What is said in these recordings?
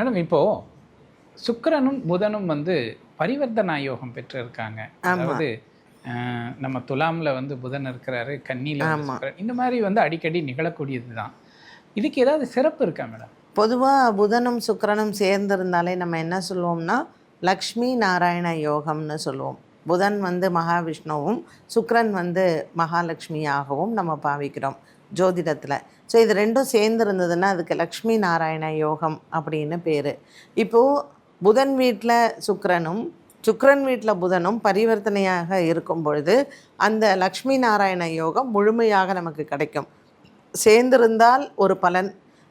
Madam இப்போது சுக்கிரனும் புதனும் வந்து பரிவர்த்தனா யோகம் பெற்றிருக்காங்க. அதாவது அஹ், நம்ம துலாம்ல வந்து புதன் இருக்கிறாரு கன்னியில. இந்த மாதிரி வந்து அடிக்கடி நிகழக்கூடியது தான் இதுக்கு ஏதாவது சிறப்பு இருக்கா மேடம்? பொதுவாக புதனும் சுக்கிரனும் சேர்ந்திருந்தாலே நம்ம என்ன சொல்லுவோம்னா லக்ஷ்மி நாராயண யோகம்னு சொல்லுவோம். புதன் வந்து மகாவிஷ்ணுவும் சுக்கிரன் வந்து மகாலட்சுமியாகவும் நம்ம பாவிக்கிறோம் ஜோதிடத்தில். ஸோ இது ரெண்டும் சேர்ந்துருந்ததுன்னா அதுக்கு லக்ஷ்மி நாராயண யோகம் அப்படின்னு பேர். இப்போது புதன் வீட்டில் சுக்கரனும் சுக்கரன் வீட்டில் புதனும் பரிவர்த்தனையாக இருக்கும் பொழுது அந்த லக்ஷ்மி நாராயண யோகம் முழுமையாக நமக்கு கிடைக்கும். சேர்ந்திருந்தால் ஒரு பலன்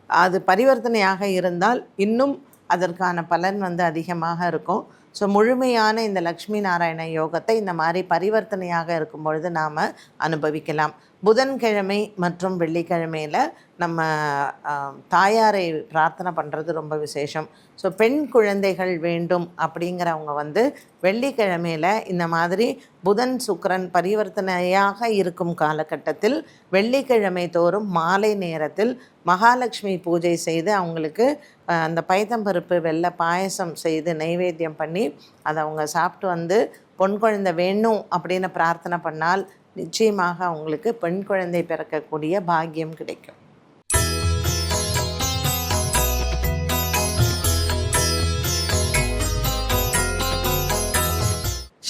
அது பரிவர்த்தனையாக இருந்தால் இன்னும் அதற்கான பலன் வந்து அதிகமாக இருக்கும். ஸோ முழுமையான இந்த லக்ஷ்மி நாராயண யோகத்தை இந்த மாதிரி பரிவர்த்தனையாக இருக்கும் பொழுது நாம் அனுபவிக்கலாம். புதன்கிழமை மற்றும் வெள்ளிக்கிழமையில் நம்ம தாயாரை பிரார்த்தனை பண்ணுறது ரொம்ப விசேஷம். ஸோ பெண் குழந்தைகள் வேண்டும் அப்படிங்கிறவங்க வந்து வெள்ளிக்கிழமையில் இந்த மாதிரி புதன் சுக்கரன் பரிவர்த்தனையாக இருக்கும் காலகட்டத்தில் வெள்ளிக்கிழமை தோறும் மாலை நேரத்தில் மகாலட்சுமி பூஜை செய்து அவங்களுக்கு அந்த பைத்தம்பருப்பு வெள்ளை பாயசம் செய்து நைவேத்தியம் பண்ணி அதை அவங்க சாப்பிட்டு வந்து பொன் குழந்தை வேணும் அப்படின்னு பிரார்த்தனை பண்ணால் நிச்சயமாக அவங்களுக்கு பெண் குழந்தை பிறக்கக்கூடிய பாக்கியம் கிடைக்கும்.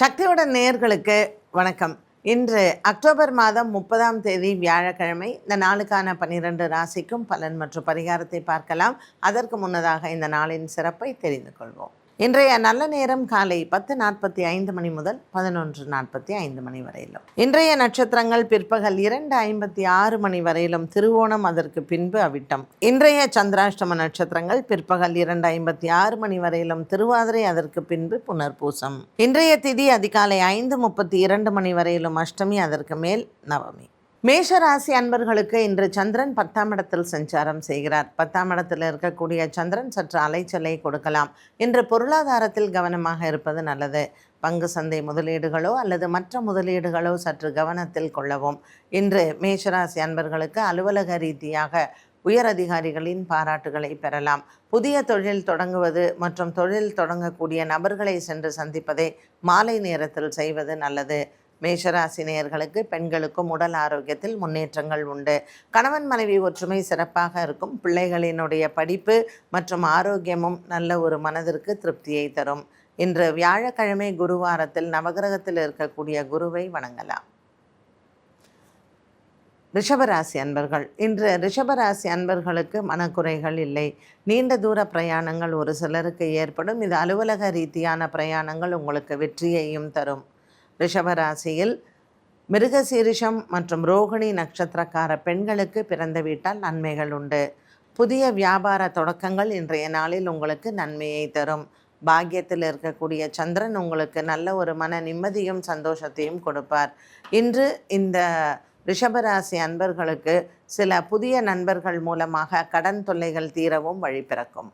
சக்தியோட நேர்களுக்கு வணக்கம். இன்று அக்டோபர் மாதம் முப்பதாம் தேதி வியாழக்கிழமை இந்த நாளுக்கான பன்னிரண்டு ராசிக்கும் பலன் மற்றும் பரிகாரத்தை பார்க்கலாம். அதற்கு முன்னதாக இந்த நாளின் சிறப்பை தெரிந்து கொள்வோம். இன்றைய நல்ல நேரம் காலை பத்து நாற்பத்தி ஐந்து மணி முதல் பதினொன்று நாற்பத்தி ஐந்து மணி வரையிலும். இன்றைய நட்சத்திரங்கள் பிற்பகல் இரண்டு ஐம்பத்தி ஆறு மணி வரையிலும் திருவோணம் அதற்கு பின்பு அவிட்டம். இன்றைய சந்திராஷ்டம நட்சத்திரங்கள் பிற்பகல் இரண்டு ஐம்பத்தி ஆறு மணி வரையிலும் திருவாதிரை அதற்கு பின்பு புனர்பூசம். இன்றைய திதி அதிகாலை ஐந்து முப்பத்தி இரண்டு மணி வரையிலும் அஷ்டமி அதற்கு மேல் நவமி. மேஷராசி அன்பர்களுக்கு இன்று சந்திரன் பத்தாம் இடத்தில் சஞ்சாரம் செய்கிறார். பத்தாம் இடத்தில் இருக்கக்கூடிய சந்திரன் சற்று அலைச்சலை கொடுக்கலாம். இன்று பொருளாதாரத்தில் கவனமாக இருப்பது நல்லது. பங்கு சந்தை முதலீடுகளோ அல்லது மற்ற முதலீடுகளோ சற்று கவனத்தில் கொள்ளவும். இன்று மேஷராசி அன்பர்களுக்கு அலுவலக ரீதியாக உயர் அதிகாரிகளின் பாராட்டுகளை பெறலாம். புதிய தொழில் தொடங்குவது மற்றும் தொழில் தொடங்கக்கூடிய நபர்களை சென்று சந்திப்பதை மாலை நேரத்தில் செய்வது நல்லது. மேஷராசி நேயர்களுக்கு பெண்களுக்கும் உடல் ஆரோக்கியத்தில் முன்னேற்றங்கள் உண்டு. கணவன் மனைவி ஒற்றுமை சிறப்பாக இருக்கும். பிள்ளைகளினுடைய படிப்பு மற்றும் ஆரோக்கியமும் நல்ல ஒரு மனதிற்கு திருப்தியை தரும். இன்று வியாழக்கிழமை குருவாரத்தில் நவகிரகத்தில் இருக்கக்கூடிய குருவை வணங்கலாம். ரிஷபராசி அன்பர்கள் இன்று ரிஷபராசி அன்பர்களுக்கு மனக்குறைகள் இல்லை. நீண்ட தூர பிரயாணங்கள் ஒரு சிலருக்கு ஏற்படும். இது அலுவலக ரீதியான பிரயாணங்கள் உங்களுக்கு வெற்றியையும் தரும். ரிஷபராசியில் மிருகசீரிஷம் மற்றும் ரோகிணி நட்சத்திரக்கார பெண்களுக்கு பிறந்த வீட்டால் நன்மைகள் உண்டு. புதிய வியாபார தொடக்கங்கள் இன்றைய நாளில் உங்களுக்கு நன்மையை தரும். பாக்கியத்தில் இருக்கக்கூடிய சந்திரன் உங்களுக்கு நல்ல ஒரு மன நிம்மதியும் சந்தோஷத்தையும் கொடுப்பார். இன்று இந்த ரிஷபராசி அன்பர்களுக்கு சில புதிய நண்பர்கள் மூலமாக கடன் தொல்லைகள் தீரவும் வழி பிறக்கும்.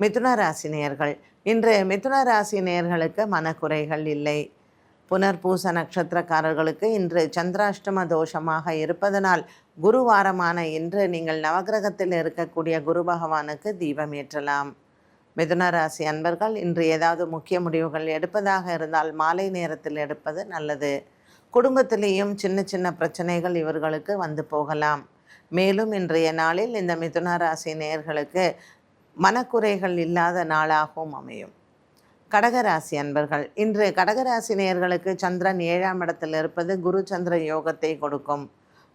மிதுன ராசி நேயர்கள் இன்று மிதுன ராசி நேயர்களுக்கு மனக்குறைகள் இல்லை. புனர்பூச நட்சத்திரக்காரர்களுக்கு இன்று சந்திராஷ்டம தோஷமாக இருப்பதனால் குருவாரமான இன்று நீங்கள் நவகிரகத்தில் இருக்கக்கூடிய குரு பகவானுக்கு தீபம் ஏற்றலாம். மிதுன ராசி அன்பர்கள் இன்று ஏதாவது முக்கிய முடிவுகள் எடுப்பதாக இருந்தால் மாலை நேரத்தில் எடுப்பது நல்லது. குடும்பத்திலேயும் சின்ன சின்ன பிரச்சனைகள் இவர்களுக்கு வந்து போகலாம். மேலும் இன்றைய நாளில் இந்த மிதுன ராசி நேர்களுக்கு மனக்குறைகள் இல்லாத நாளாகவும் அமையும். கடகராசி அன்பர்கள் இன்று கடகராசி நேயர்களுக்கு சந்திரன் ஏழாம் இடத்தில் இருப்பது குரு சந்திர யோகத்தை கொடுக்கும்.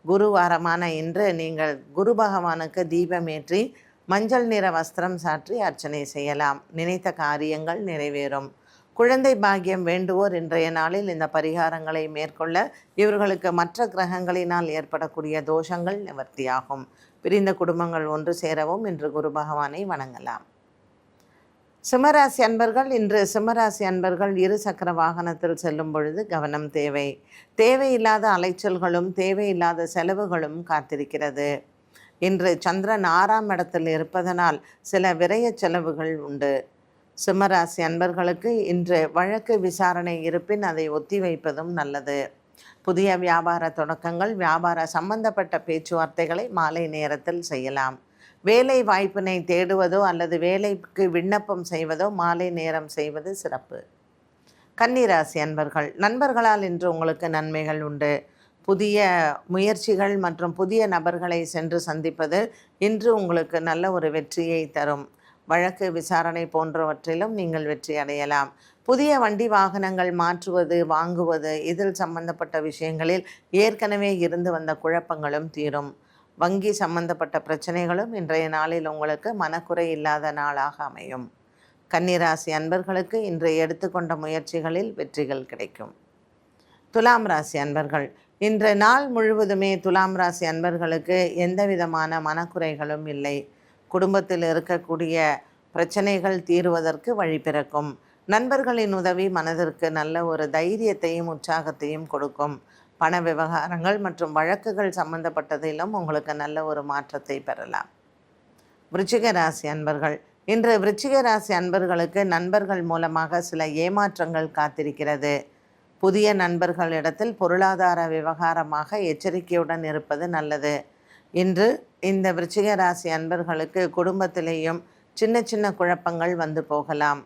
குரு வாரமான இன்று நீங்கள் குரு பகவானுக்கு தீபமேற்றி மஞ்சள் நிற வஸ்திரம் சாற்றி அர்ச்சனை செய்யலாம். நினைத்த காரியங்கள் நிறைவேறும். குழந்தை பாக்கியம் வேண்டுவோர் இன்றைய நாளில் இந்த பரிகாரங்களை மேற்கொள்ள இவர்களுக்கு மற்ற கிரகங்களினால் ஏற்படக்கூடிய தோஷங்கள் நிவர்த்தியாகும். பிரிந்த குடும்பங்கள் ஒன்று சேரவும் இன்று குரு பகவானை வணங்கலாம். சிம்மராசி அன்பர்கள் இன்று சிம்மராசி அன்பர்கள் இரு சக்கர வாகனத்தில் செல்லும் பொழுது கவனம் தேவை. தேவையில்லாத அலைச்சல்களும் தேவையில்லாத செலவுகளும் காத்திருக்கிறது. இன்று சந்திரன் ஆறாம் இடத்தில் இருப்பதனால் சில விரய செலவுகள் உண்டு. சிம்மராசி அன்பர்களுக்கு இன்று வழக்கு விசாரணை இருப்பின் அதை ஒத்திவைப்பதும் நல்லது. புதிய வியாபார தொடக்கங்கள் வியாபார சம்பந்தப்பட்ட பேச்சுவார்த்தைகளை மாலை நேரத்தில் செய்யலாம். வேலை வாய்ப்பினை தேடுவதோ அல்லது வேலைக்கு விண்ணப்பம் செய்வதோ மாலை நேரம் செய்வது சிறப்பு. கன்னிராசி அன்பர்கள் நண்பர்களால் இன்று உங்களுக்கு நன்மைகள் உண்டு. புதிய முயற்சிகள் மற்றும் புதிய நபர்களை சென்று சந்திப்பது இன்று உங்களுக்கு நல்ல ஒரு வெற்றியை தரும். வழக்கு விசாரணை போன்றவற்றிலும் நீங்கள் வெற்றி அடையலாம். புதிய வண்டி வாகனங்கள் மாற்றுவது வாங்குவது இதில் சம்பந்தப்பட்ட விஷயங்களில் ஏற்கனவே இருந்து வந்த குழப்பங்களும் தீரும். வங்கி சம்பந்தப்பட்ட பிரச்சனைகளும் இன்றைய நாளில் உங்களுக்கு மனக்குறை இல்லாத நாளாக அமையும். கன்னிராசி அன்பர்களுக்கு இன்று எடுத்துக்கொண்ட முயற்சிகளில் வெற்றிகள் கிடைக்கும். துலாம் ராசி அன்பர்கள் இன்று நாள் முழுவதுமே துலாம் ராசி அன்பர்களுக்கு எந்த விதமான மனக்குறைகளும் இல்லை. குடும்பத்தில் இருக்கக்கூடிய பிரச்சனைகள் தீருவதற்கு வழி பிறக்கும். நண்பர்களின் உதவி மனதிற்கு நல்ல ஒரு தைரியத்தையும் உற்சாகத்தையும் கொடுக்கும். பண விவகாரங்கள் மற்றும் வழக்குகள் சம்பந்தப்பட்டதிலும் உங்களுக்கு நல்ல ஒரு மாற்றத்தை பெறலாம். விருச்சிக ராசி அன்பர்கள் இன்று விருச்சிக ராசி அன்பர்களுக்கு நண்பர்கள் மூலமாக சில ஏமாற்றங்கள் காத்திருக்கிறது. புதிய நண்பர்களிடத்தில் பொருளாதார விவகாரமாக எச்சரிக்கையுடன் இருப்பது நல்லது. இன்று இந்த விருச்சிக ராசி அன்பர்களுக்கு குடும்பத்திலேயும் சின்ன சின்ன குழப்பங்கள் வந்து போகலாம்.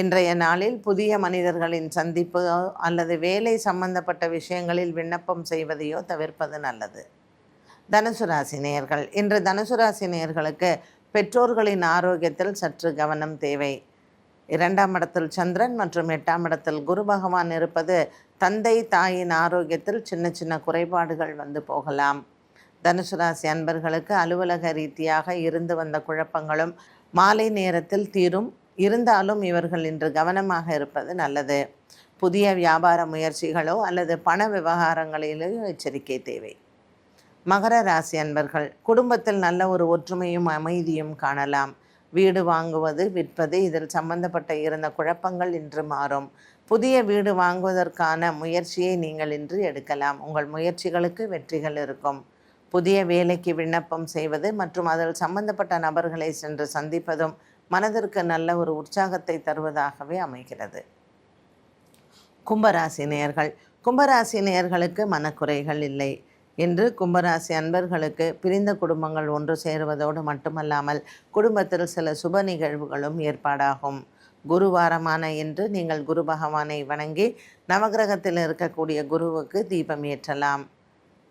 இன்றைய நாளில் புதிய மனிதர்களின் சந்திப்போ அல்லது வேலை சம்பந்தப்பட்ட விஷயங்களில் விண்ணப்பம் செய்வதையோ தவிர்ப்பது நல்லது. தனுசு ராசி நேயர்கள் இன்று தனுசு ராசி நேயர்களுக்கு பெற்றோர்களின் ஆரோக்கியத்தில் சற்று கவனம் தேவை. இரண்டாம் இடத்தில் சந்திரன் மற்றும் எட்டாம் இடத்தில் குரு பகவான் இருப்பது தந்தை தாயின் ஆரோக்கியத்தில் சின்ன சின்ன குறைபாடுகள் வந்து போகலாம். தனுசு ராசி அன்பர்களுக்கு அலுவலக ரீதியாக இருந்து வந்த குழப்பங்களும் மாலை நேரத்தில் தீரும். இருந்தாலும் இவர்கள் இன்று கவனமாக இருப்பது நல்லது. புதிய வியாபார முயற்சிகளோ அல்லது பண விவகாரங்களிலோ எச்சரிக்கை தேவை. மகர ராசி அன்பர்கள் குடும்பத்தில் நல்ல ஒரு ஒற்றுமையும் அமைதியும் காணலாம். வீடு வாங்குவது விற்பது இதில் சம்பந்தப்பட்ட இருந்த குழப்பங்கள் இன்று மாறும். புதிய வீடு வாங்குவதற்கான முயற்சியை நீங்கள் இன்று எடுக்கலாம். உங்கள் முயற்சிகளுக்கு வெற்றிகள் இருக்கும். புதிய வேலைக்கு விண்ணப்பம் செய்வது மற்றும் அதில் சம்பந்தப்பட்ட நபர்களை சென்று சந்திப்பதும் மனதிற்கு நல்ல ஒரு உற்சாகத்தை தருவதாகவே அமைகிறது. கும்பராசி நேயர்கள் கும்பராசி நேயர்களுக்கு மனக்குறைகள் இல்லை இன்று கும்பராசி அன்பர்களுக்கு பிரிந்த குடும்பங்கள் ஒன்று சேருவதோடு மட்டுமல்லாமல் குடும்பத்தில் சில சுப நிகழ்வுகளும் ஏற்பாடாகும். குருவாரமான இன்று நீங்கள் குரு பகவானை வணங்கி நவகிரகத்தில் இருக்கக்கூடிய குருவுக்கு தீபம் ஏற்றலாம்.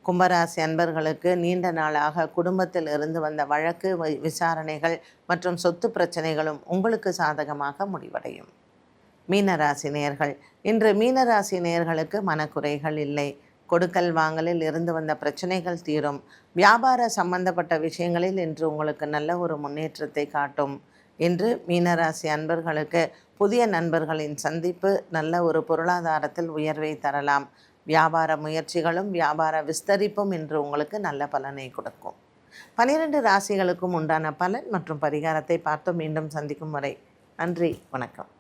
கும்பராசி அன்பர்களுக்கு நீண்ட நாளாக குடும்பத்தில் இருந்து வந்த வழக்கு விசாரணைகள் மற்றும் சொத்து பிரச்சனைகளும் உங்களுக்கு சாதகமாக முடிவடையும். மீனராசி நேயர்கள் இன்று மீனராசி நேயர்களுக்கு மனக்குறைகள் இல்லை. கொடுக்கல் வாங்கலில் இருந்து வந்த பிரச்சனைகள் தீரும். வியாபார சம்பந்தப்பட்ட விஷயங்களில் இன்று உங்களுக்கு நல்ல ஒரு முன்னேற்றத்தை காட்டும். இன்று மீனராசி அன்பர்களுக்கு புதிய நண்பர்களின் சந்திப்பு நல்ல ஒரு பொருளாதாரத்தில் உயர்வை தரலாம். வியாபார முயற்சிகளும் வியாபார விஸ்தரிப்பும் இன்று உங்களுக்கு நல்ல பலனை கொடுக்கும். பனிரெண்டு ராசிகளுக்கும் உண்டான பலன் மற்றும் பரிகாரத்தை பார்த்து மீண்டும் சந்திக்கும் வரை நன்றி வணக்கம்.